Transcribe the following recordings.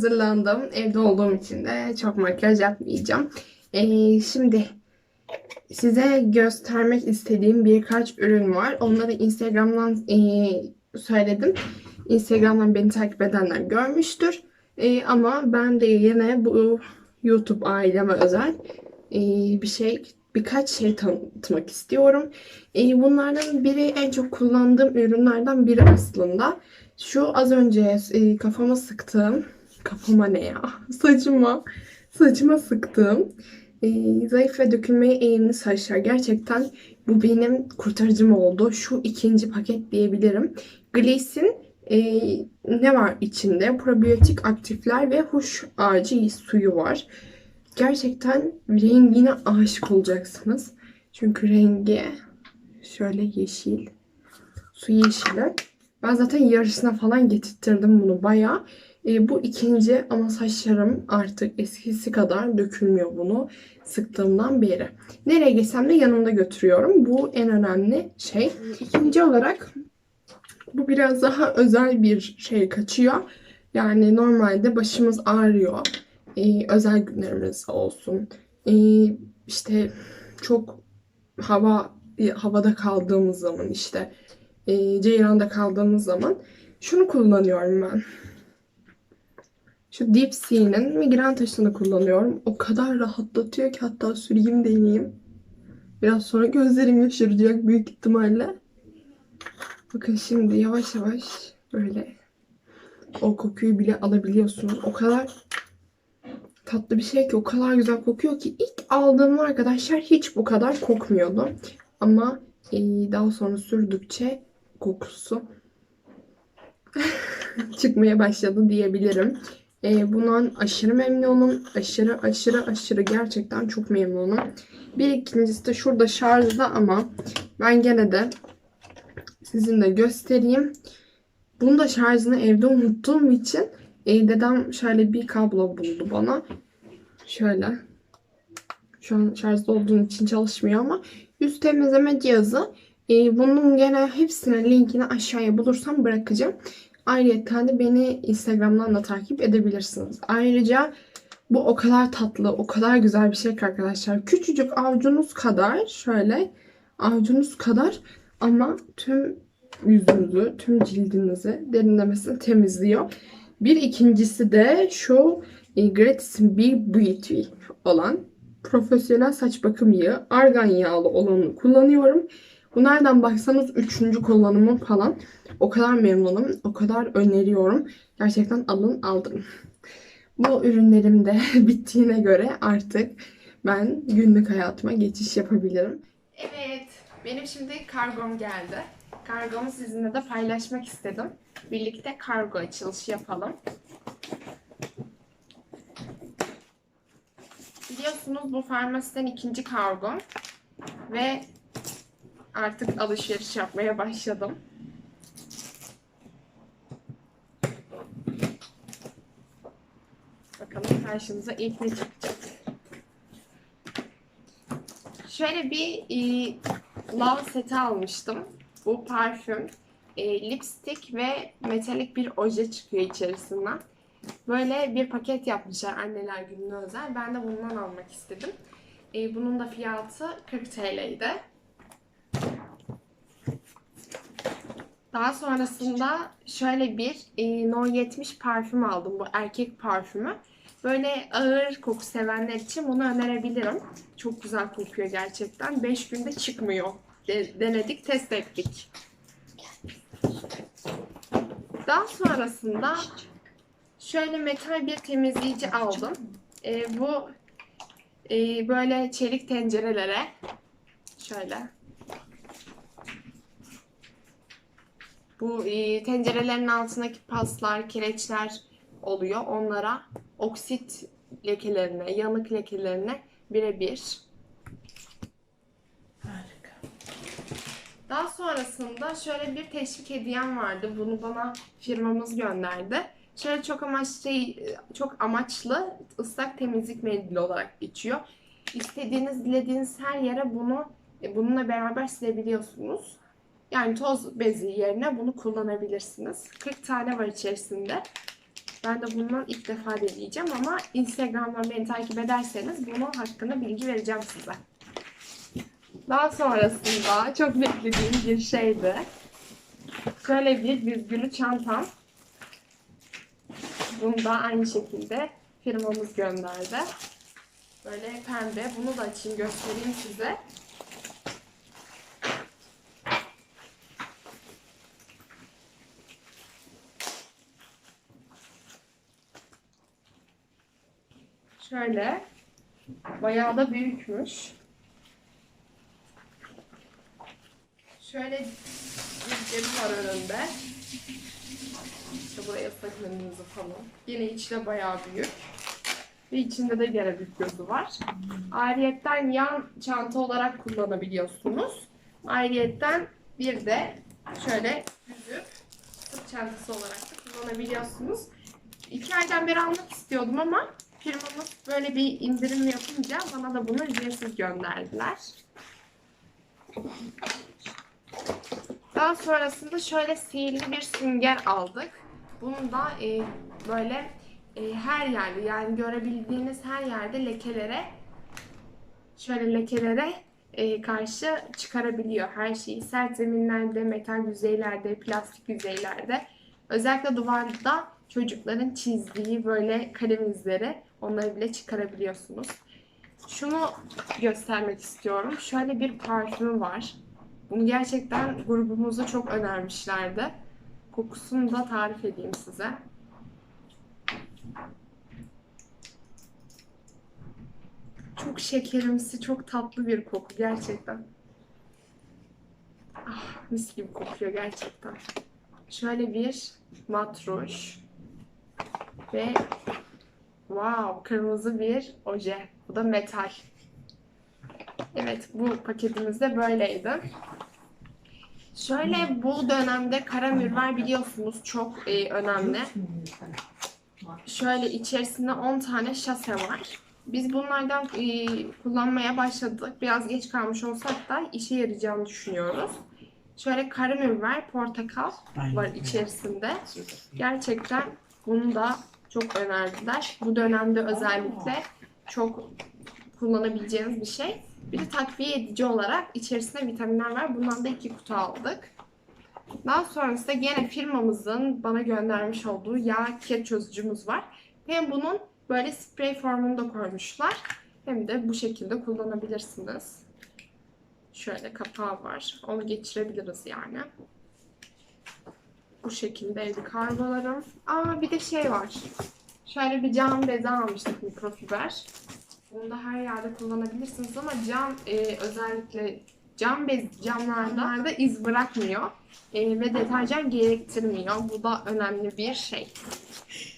hazırlandım. Evde olduğum için de çok makyaj yapmayacağım. Ee, şimdi size göstermek istediğim birkaç ürün var. Onları Instagram'dan ee, söyledim. Instagram'dan beni takip edenler görmüştür. Ee, ama ben de yine bu YouTube aileme özel ee, bir şey birkaç şey tanıtmak istiyorum. Ee, bunlardan biri en çok kullandığım ürünlerden biri aslında. Şu az önce e, kafama sıktığım, kafama ne ya? Saçıma, saçıma sıktığım e, zayıf ve dökülmeye eğimli saçlar. Gerçekten bu benim kurtarıcım oldu. Şu ikinci paket diyebilirim. Glisin e, ne var içinde? Probiyotik aktifler ve huş ağacı suyu var. Gerçekten rengine aşık olacaksınız. Çünkü rengi şöyle yeşil. Su yeşili. Ben zaten yarısına falan getirttirdim bunu bayağı. E, bu ikinci ama saçlarım artık eskisi kadar dökülmüyor bunu sıktığımdan beri. Nereye geçsem de yanımda götürüyorum. Bu en önemli şey. İkinci olarak bu biraz daha özel bir şey kaçıyor. Yani normalde başımız ağrıyor. E, özel günlerimiz olsun. E, işte çok hava havada kaldığımız zaman işte e, Ceyran'da kaldığımız zaman şunu kullanıyorum ben. Şu Deep Sea'nin migren taşını kullanıyorum. O kadar rahatlatıyor ki hatta süreyim deneyeyim. Biraz sonra gözlerim yaşaracak büyük ihtimalle. Bakın şimdi yavaş yavaş böyle o kokuyu bile alabiliyorsunuz. O kadar tatlı bir şey ki o kadar güzel kokuyor ki ilk aldığım arkadaşlar hiç bu kadar kokmuyordu. Ama e, daha sonra sürdükçe kokusu çıkmaya başladı diyebilirim. E, bundan aşırı memnunum. Aşırı aşırı aşırı gerçekten çok memnunum. Bir ikincisi de şurada şarjda ama ben gene de sizinle göstereyim. Bunu da şarjını evde unuttuğum için e, dedem şöyle bir kablo buldu bana. Şöyle. Şu an şarjda olduğum için çalışmıyor ama yüz temizleme cihazı. E, bunun gene hepsine linkini aşağıya bulursam bırakacağım. Ayrıca de beni Instagram'dan da takip edebilirsiniz. Ayrıca bu o kadar tatlı, o kadar güzel bir şey ki arkadaşlar. Küçücük avucunuz kadar şöyle avucunuz kadar ama tüm yüzünüzü, tüm cildinizi derinlemesine temizliyor. Bir ikincisi de şu e, Gratis'in Big Beauty olan profesyonel saç bakım yağı. Argan yağlı olanını kullanıyorum. Bu nereden baksanız üçüncü kullanımım falan. O kadar memnunum. O kadar öneriyorum. Gerçekten alın aldım. Bu ürünlerim de bittiğine göre artık ben günlük hayatıma geçiş yapabilirim. Evet. Benim şimdi kargom geldi. Kargomu sizinle de paylaşmak istedim. Birlikte kargo açılışı yapalım. Biliyorsunuz bu farmasiden ikinci kargom. Ve artık alışveriş yapmaya başladım. Bakalım karşımıza ilk ne çıkacak. Şöyle bir e, love seti almıştım. Bu parfüm, e, lipstick ve metalik bir oje çıkıyor içerisinden. Böyle bir paket yapmışlar anneler gününe özel. Ben de bundan almak istedim. E, bunun da fiyatı 40 TL'ydi. Daha sonrasında şöyle bir e, No 70 parfüm aldım. Bu erkek parfümü. Böyle ağır koku sevenler için bunu önerebilirim. Çok güzel kokuyor gerçekten. 5 günde çıkmıyor. De- denedik, test ettik. Daha sonrasında şöyle metal bir temizleyici aldım. E, bu e, böyle çelik tencerelere şöyle Bu e, tencerelerin altındaki paslar, kireçler oluyor. Onlara oksit lekelerine, yanık lekelerine birebir. Harika. Daha sonrasında şöyle bir teşvik hediyem vardı. Bunu bana firmamız gönderdi. Şöyle çok amaçlı, çok amaçlı ıslak temizlik mendili olarak geçiyor. İstediğiniz, dilediğiniz her yere bunu e, bununla beraber silebiliyorsunuz. Yani toz bezi yerine bunu kullanabilirsiniz. 40 tane var içerisinde. Ben de bundan ilk defa deneyeceğim ama Instagram'dan beni takip ederseniz bunun hakkında bilgi vereceğim size. Daha sonrasında çok beklediğim bir şeydi. Şöyle bir büzgülü çantam. Bunu da aynı şekilde firmamız gönderdi. Böyle pembe. Bunu da açayım göstereyim size. Şöyle. Bayağı da büyükmüş. Şöyle bir cebi var önünde. İşte buraya saklanınızı falan. Yine içi bayağı büyük. Ve içinde de gene bir gözü var. Ayrıyetten yan çanta olarak kullanabiliyorsunuz. Ayrıyetten bir de şöyle yüzüp sırt çantası olarak da kullanabiliyorsunuz. İki aydan beri almak istiyordum ama firmamız böyle bir indirim yapınca bana da bunu ücretsiz gönderdiler. Daha sonrasında şöyle sihirli bir sünger aldık. Bunu da e, böyle e, her yerde yani görebildiğiniz her yerde lekelere şöyle lekelere e, karşı çıkarabiliyor her şeyi. Sert zeminlerde, metal yüzeylerde, plastik yüzeylerde. Özellikle duvarda çocukların çizdiği böyle kalem izleri onları bile çıkarabiliyorsunuz. Şunu göstermek istiyorum. Şöyle bir parfüm var. Bunu gerçekten grubumuzda çok önermişlerdi. Kokusunu da tarif edeyim size. Çok şekerimsi, çok tatlı bir koku gerçekten. Ah, mis gibi kokuyor gerçekten. Şöyle bir matruş ve wow kırmızı bir oje. Bu da metal. Evet bu paketimiz de böyleydi. Şöyle bu dönemde kara mürver biliyorsunuz çok e, önemli. Şöyle içerisinde 10 tane şase var. Biz bunlardan e, kullanmaya başladık. Biraz geç kalmış olsak da işe yarayacağını düşünüyoruz. Şöyle kara mürver, portakal var içerisinde. Gerçekten bunu da çok önerdiler. Bu dönemde özellikle çok kullanabileceğiniz bir şey. Bir de takviye edici olarak içerisinde vitaminler var. Bundan da iki kutu aldık. Daha sonrasında gene firmamızın bana göndermiş olduğu yağ kir çözücümüz var. Hem bunun böyle sprey formunda koymuşlar. Hem de bu şekilde kullanabilirsiniz. Şöyle kapağı var. Onu geçirebiliriz yani. Bu şekildeydi kargolarım. Aa bir de şey var. Şöyle bir cam bezi almıştık mikrofiber. Bunu da her yerde kullanabilirsiniz ama cam e, özellikle cam bez camlarda iz bırakmıyor e, ve deterjan gerektirmiyor. Bu da önemli bir şey.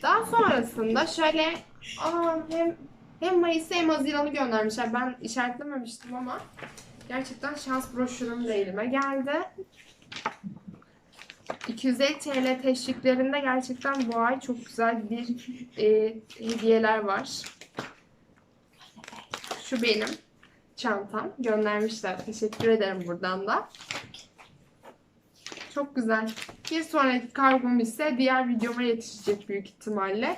Daha sonrasında şöyle aa, hem hem Mayıs'ı hem Haziran'ı göndermişler. Ben işaretlememiştim ama gerçekten şans broşürüm de elime geldi. 250 TL teşviklerinde gerçekten bu ay çok güzel bir e, hediyeler var. Şu benim çantam. Göndermişler. Teşekkür ederim buradan da. Çok güzel. Bir sonraki kargom ise diğer videoma yetişecek büyük ihtimalle.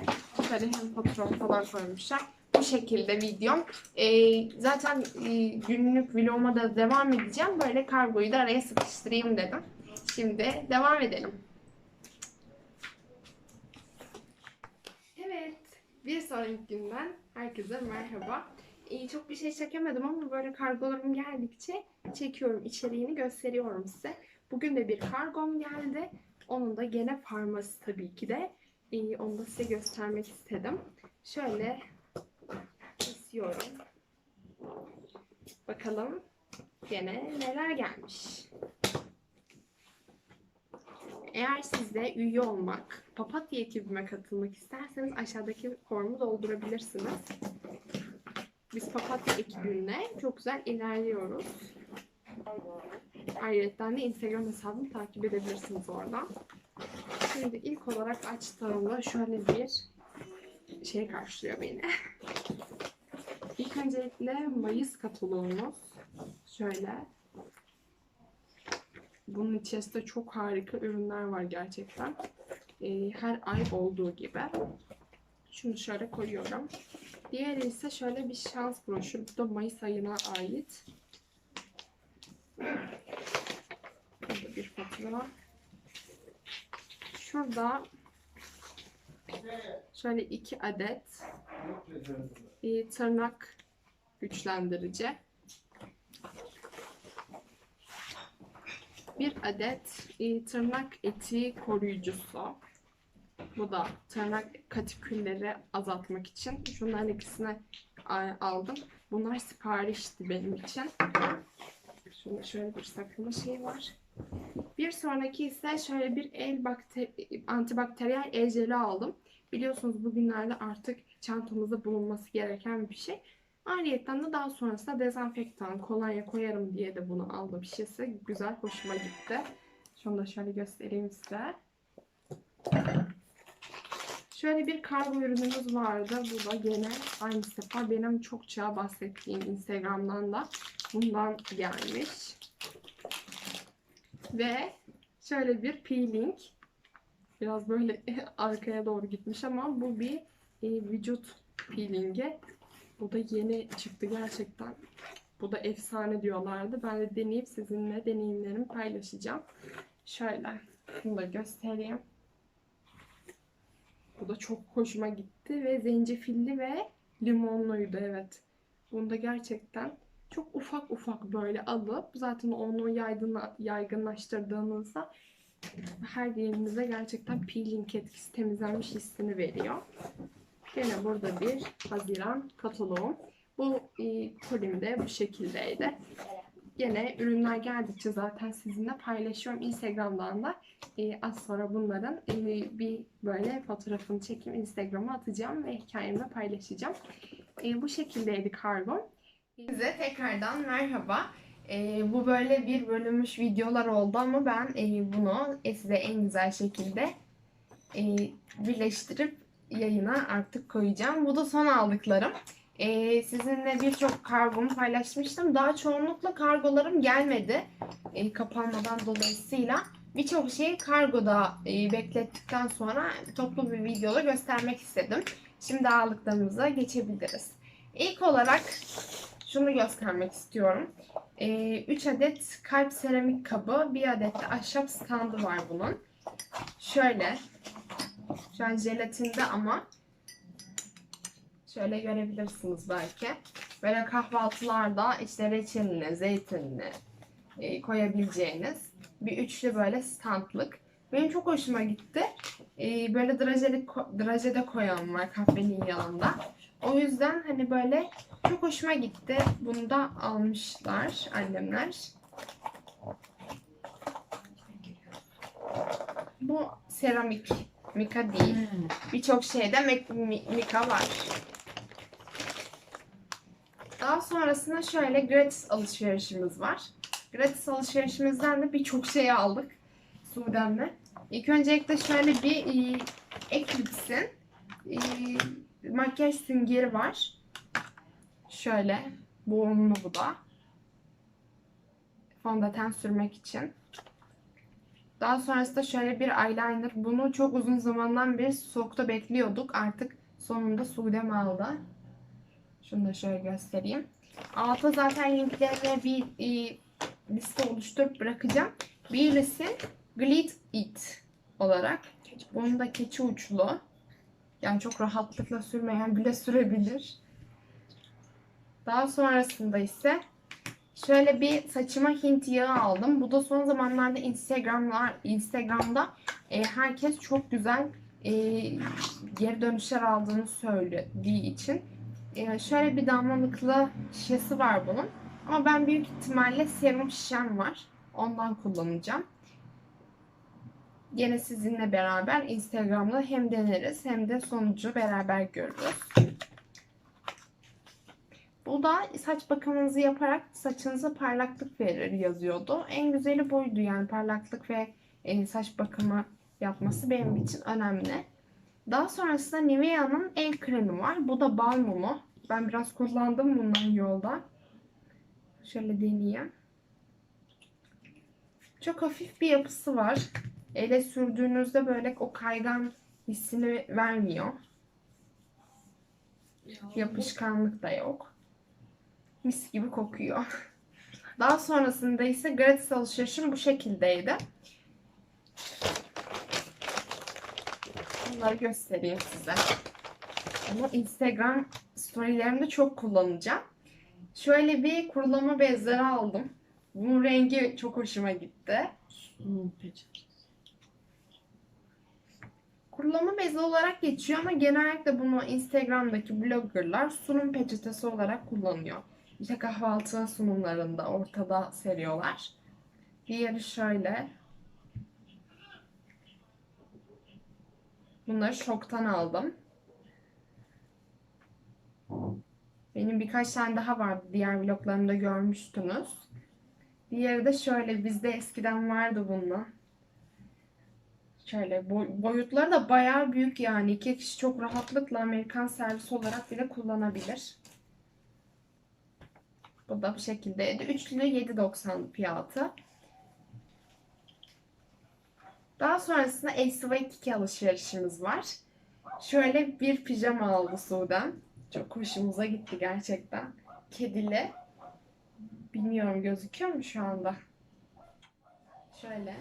Şöyle hem patron falan koymuşlar. Bu şekilde videom. Ee, zaten e, günlük vloguma da devam edeceğim. Böyle kargoyu da araya sıkıştırayım dedim. Şimdi devam edelim. Evet. Bir sonraki günden herkese merhaba. Ee, çok bir şey çekemedim ama böyle kargolarım geldikçe çekiyorum. içeriğini gösteriyorum size. Bugün de bir kargom geldi. Onun da gene farması tabii ki de. Ee, onu da size göstermek istedim. Şöyle kesiyorum. Bakalım gene neler gelmiş. Eğer siz de üye olmak, papatya ekibime katılmak isterseniz aşağıdaki formu doldurabilirsiniz. Biz papatya ekibinle çok güzel ilerliyoruz. Ayrıca de Instagram hesabımı takip edebilirsiniz oradan. Şimdi ilk olarak açtığımda şöyle bir şey karşılıyor beni. İlk öncelikle Mayıs kataloğumuz. Şöyle. Bunun içerisinde çok harika ürünler var gerçekten. Ee, her ay olduğu gibi. Şunu şöyle koyuyorum. Diğeri ise şöyle bir şans broşürü. Bu da Mayıs ayına ait. Burada bir fatura. Şurada şöyle iki adet bir tırnak güçlendirici. Bir adet e, tırnak eti koruyucusu. Bu da tırnak katikülleri azaltmak için. Şunların ikisini aldım. Bunlar siparişti benim için. Şurada şöyle bir saklama şeyi var. Bir sonraki ise şöyle bir el bakter- antibakteriyel el jeli aldım. Biliyorsunuz bugünlerde artık çantamızda bulunması gereken bir şey. Ayrıyeten de daha sonrasında dezenfektan, kolonya koyarım diye de bunu aldım. Şişesi güzel, hoşuma gitti. Şunu da şöyle göstereyim size. Şöyle bir kargo ürünümüz vardı. Bu da gene aynı sefer benim çokça bahsettiğim Instagram'dan da bundan gelmiş. Ve şöyle bir peeling. Biraz böyle arkaya doğru gitmiş ama bu bir e, vücut peelingi. Bu da yeni çıktı gerçekten. Bu da efsane diyorlardı. Ben de deneyip sizinle deneyimlerimi paylaşacağım. Şöyle bunu da göstereyim. Bu da çok hoşuma gitti ve zencefilli ve limonluydu evet. Bunda gerçekten çok ufak ufak böyle alıp zaten onu yaygınla, yaygınlaştırdığınızda her yerinize gerçekten peeling etkisi temizlenmiş hissini veriyor. Yine burada bir Haziran kataloğum. Bu e, kolimde bu şekildeydi. Yine ürünler geldikçe zaten sizinle paylaşıyorum. Instagram'dan da e, az sonra bunların e, bir böyle fotoğrafını çekip Instagram'a atacağım ve hikayemde paylaşacağım. E, bu şekildeydi kargom. Size tekrardan merhaba. E, bu böyle bir bölünmüş videolar oldu ama ben e, bunu size en güzel şekilde e, birleştirip yayına artık koyacağım. Bu da son aldıklarım. Ee, sizinle birçok kargomu paylaşmıştım. Daha çoğunlukla kargolarım gelmedi. Ee, kapanmadan dolayısıyla. Birçok şeyi kargoda e, beklettikten sonra toplu bir videoda göstermek istedim. Şimdi aldıklarımıza geçebiliriz. İlk olarak şunu göstermek istiyorum. 3 adet kalp seramik kabı, bir adet de ahşap standı var bunun. Şöyle. Şu an jelatinde ama Şöyle görebilirsiniz belki. Böyle kahvaltılarda işte reçelini, zeytinini e, koyabileceğiniz bir üçlü böyle standlık. Benim çok hoşuma gitti. E, böyle drajeli, drajede koyan var kahvenin yanında. O yüzden hani böyle çok hoşuma gitti. Bunu da almışlar annemler. Bu seramik. Mika değil. Birçok şeyde mika var. Daha sonrasında şöyle gratis alışverişimiz var. Gratis alışverişimizden de birçok şey aldık. Sudan'la. İlk öncelikle şöyle bir e, Eclipse'in e, makyaj süngeri var. Şöyle. Boğumlu bu da. Fondöten sürmek için. Daha sonrasında şöyle bir eyeliner. Bunu çok uzun zamandan beri stokta bekliyorduk. Artık sonunda Suudem aldı. Şunu da şöyle göstereyim. Altta zaten linklerine bir e, liste oluşturup bırakacağım. Birisi Glit It olarak. Bunun da keçi uçlu. Yani çok rahatlıkla sürmeyen bile sürebilir. Daha sonrasında ise şöyle bir saçıma Hint yağı aldım. Bu da son zamanlarda Instagram'lar Instagram'da e, herkes çok güzel e, geri dönüşler aldığını söylediği için ee, şöyle bir damlalıklı şişesi var bunun. Ama ben büyük ihtimalle serum şişem var. Ondan kullanacağım. Yine sizinle beraber Instagram'da hem deneriz hem de sonucu beraber görürüz. Bu da saç bakımınızı yaparak saçınıza parlaklık verir yazıyordu. En güzeli buydu yani parlaklık ve e, saç bakımı yapması benim için önemli. Daha sonrasında Nivea'nın el kremi var. Bu da bal mumu. Ben biraz kullandım bundan yolda. Şöyle deneyeyim. Çok hafif bir yapısı var. ele sürdüğünüzde böyle o kaygan hissini vermiyor. Yapışkanlık da yok. Mis gibi kokuyor. Daha sonrasında ise gratis alışverişim bu şekildeydi. Bunları göstereyim size. Ama Instagram storylerimde çok kullanacağım. Şöyle bir kurulama bezleri aldım. Bunun rengi çok hoşuma gitti. Kurulama bezi olarak geçiyor ama genellikle bunu Instagram'daki bloggerlar sunum peçetesi olarak kullanıyor. İşte kahvaltı sunumlarında ortada seriyorlar. Diğeri şöyle. Bunları şoktan aldım. Benim birkaç tane daha vardı. Diğer vloglarımda görmüştünüz. Diğeri de şöyle. Bizde eskiden vardı bununla. Şöyle boy- boyutları da bayağı büyük yani. İki kişi çok rahatlıkla Amerikan servis olarak bile kullanabilir. Bu da bu şekildeydi. Üçlü 7.90 fiyatı. Daha sonrasında LCY2 alışverişimiz var. Şöyle bir pijama aldı Sudan. Çok hoşumuza gitti gerçekten. Kedili. Bilmiyorum gözüküyor mu şu anda? Şöyle.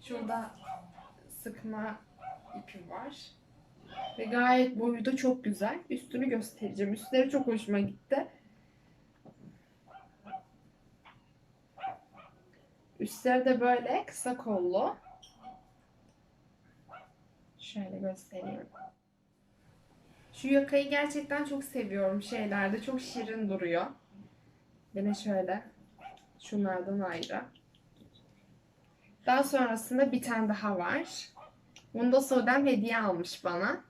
Şurada sıkma ipi var. Ve gayet boyu da çok güzel. Üstünü göstereceğim. Üstleri çok hoşuma gitti. Üstleri de böyle kısa kollu. Şöyle göstereyim. Şu yakayı gerçekten çok seviyorum şeylerde. Çok şirin duruyor. Yine şöyle. Şunlardan ayrı. Daha sonrasında bir tane daha var. Bunu da Sudan hediye almış bana.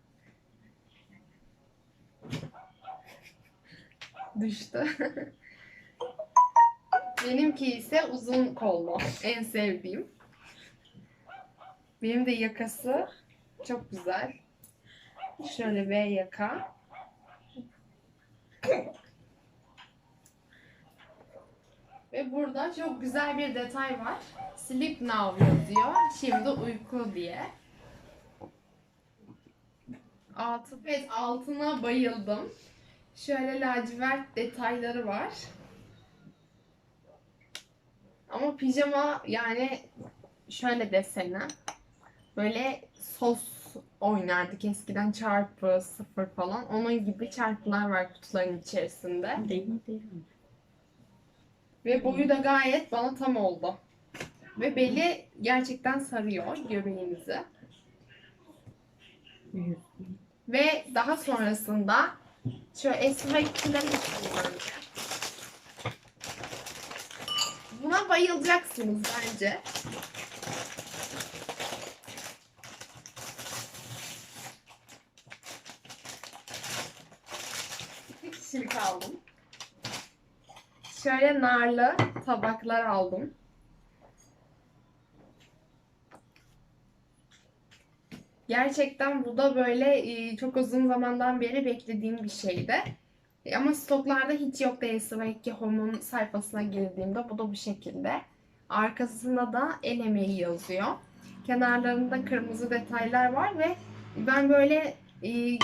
Düştü. Benimki ise uzun kollu. En sevdiğim. Benim de yakası çok güzel. Şöyle V yaka. Ve burada çok güzel bir detay var. Sleep now yazıyor. Şimdi uyku diye. Altı, evet altına bayıldım. Şöyle lacivert detayları var. Ama pijama yani şöyle desene. Böyle sos oynardık eskiden çarpı sıfır falan. Onun gibi çarpılar var kutuların içerisinde. Değil mi değil mi? Ve boyu da gayet bana tam oldu. Ve beli gerçekten sarıyor göbeğinizi. Ve daha sonrasında şöyle esmer ikileri bence. Buna bayılacaksınız bence. İki kişilik aldım. Şöyle narlı tabaklar aldım. Gerçekten bu da böyle e, çok uzun zamandan beri beklediğim bir şeydi. Ama stoklarda hiç yok değilse belki Home'un sayfasına girdiğimde bu da bu şekilde. Arkasında da el emeği yazıyor. Kenarlarında kırmızı detaylar var ve ben böyle e,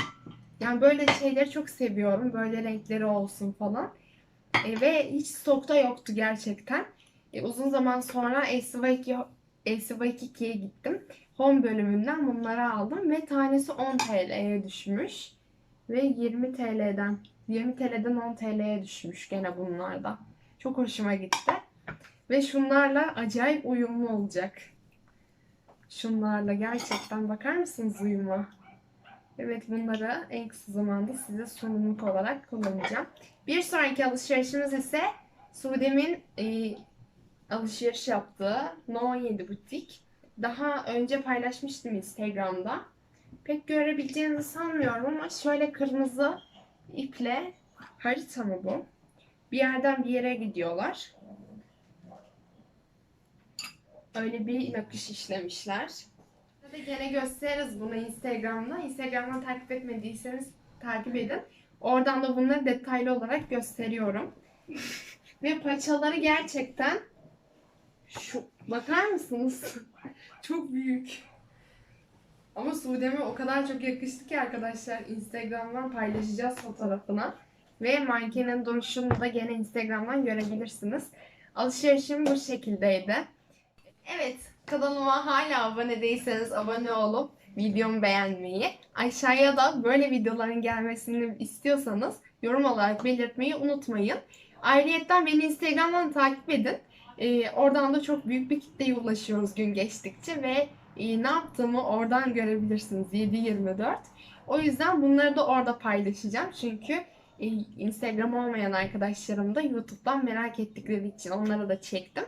yani böyle şeyleri çok seviyorum. Böyle renkleri olsun falan. E, ve hiç stokta yoktu gerçekten. E, uzun zaman sonra LCY2 LCY2'ye gittim. Home bölümünden bunları aldım ve tanesi 10 TL'ye düşmüş. Ve 20 TL'den 20 TL'den 10 TL'ye düşmüş gene bunlarda. Çok hoşuma gitti. Ve şunlarla acayip uyumlu olacak. Şunlarla gerçekten bakar mısınız uyuma? Evet bunları en kısa zamanda size sunumluk olarak kullanacağım. Bir sonraki alışverişimiz ise Sude'min e, alışveriş yaptığı No 17 butik. Daha önce paylaşmıştım Instagram'da. Pek görebileceğinizi sanmıyorum ama şöyle kırmızı iple harita mı bu? Bir yerden bir yere gidiyorlar. Öyle bir nakış işlemişler. Ve gene gösteririz bunu Instagram'da. Instagram'dan takip etmediyseniz takip edin. Oradan da bunları detaylı olarak gösteriyorum. Ve paçaları gerçekten şu bakar mısınız? Çok büyük. Ama Sude'me o kadar çok yakıştı ki arkadaşlar Instagram'dan paylaşacağız fotoğrafını. Ve mankenin duruşunu da gene Instagram'dan görebilirsiniz. Alışverişim bu şekildeydi. Evet kanalıma hala abone değilseniz abone olup videomu beğenmeyi, aşağıya da böyle videoların gelmesini istiyorsanız yorum olarak belirtmeyi unutmayın. Ayrıca beni Instagram'dan takip edin. Ee, oradan da çok büyük bir kitleye ulaşıyoruz gün geçtikçe ve e, ne yaptığımı oradan görebilirsiniz 7-24. O yüzden bunları da orada paylaşacağım. Çünkü e, Instagram olmayan arkadaşlarım da YouTube'dan merak ettikleri için onlara da çektim.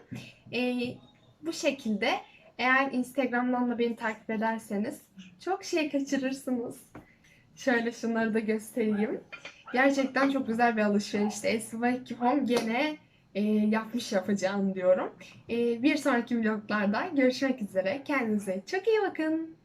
E, bu şekilde eğer Instagram'dan da beni takip ederseniz çok şey kaçırırsınız. Şöyle şunları da göstereyim. Gerçekten çok güzel bir alışverişti. Esvaki Home gene e, yapmış yapacağım diyorum. E, bir sonraki vloglarda görüşmek üzere. Kendinize çok iyi bakın.